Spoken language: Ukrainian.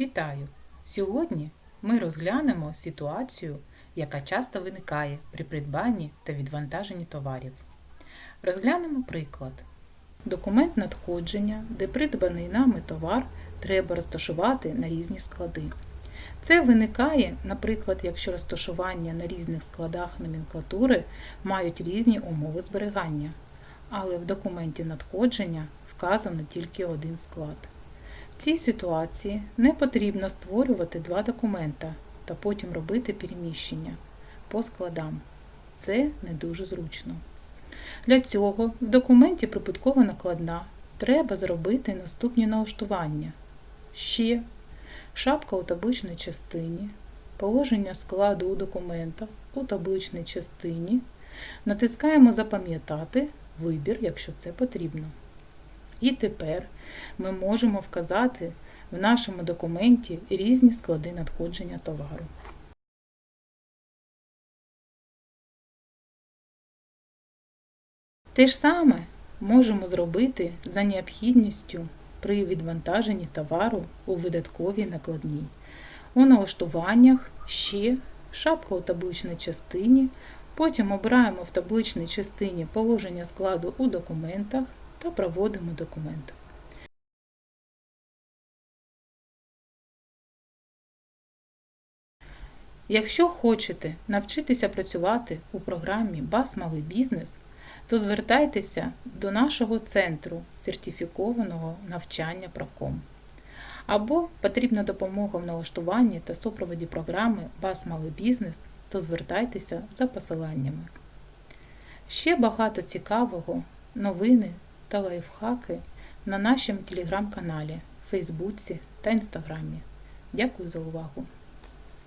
Вітаю! Сьогодні ми розглянемо ситуацію, яка часто виникає при придбанні та відвантаженні товарів. Розглянемо приклад. Документ надходження, де придбаний нами товар треба розташувати на різні склади. Це виникає, наприклад, якщо розташування на різних складах номенклатури мають різні умови зберігання, але в документі надходження вказано тільки один склад. В цій ситуації не потрібно створювати два документа та потім робити переміщення по складам. Це не дуже зручно. Для цього в документі прибуткова накладна треба зробити наступні налаштування. Ще шапка у табличній частині, положення складу у документах у табличній частині. Натискаємо Запам'ятати вибір, якщо це потрібно. І тепер ми можемо вказати в нашому документі різні склади надходження товару. Те ж саме можемо зробити за необхідністю при відвантаженні товару у видатковій накладній. У налаштуваннях ще шапка у табличній частині, потім обираємо в табличній частині положення складу у документах та проводимо документ. Якщо хочете навчитися працювати у програмі «Бас Малий бізнес, то звертайтеся до нашого центру сертифікованого навчання Проком. Або потрібна допомога в налаштуванні та супроводі програми «Бас Малий бізнес, то звертайтеся за посиланнями. Ще багато цікавого, новини та лайфхаки на нашому телеграм-каналі, Фейсбуці та Інстаграмі. Дякую за увагу!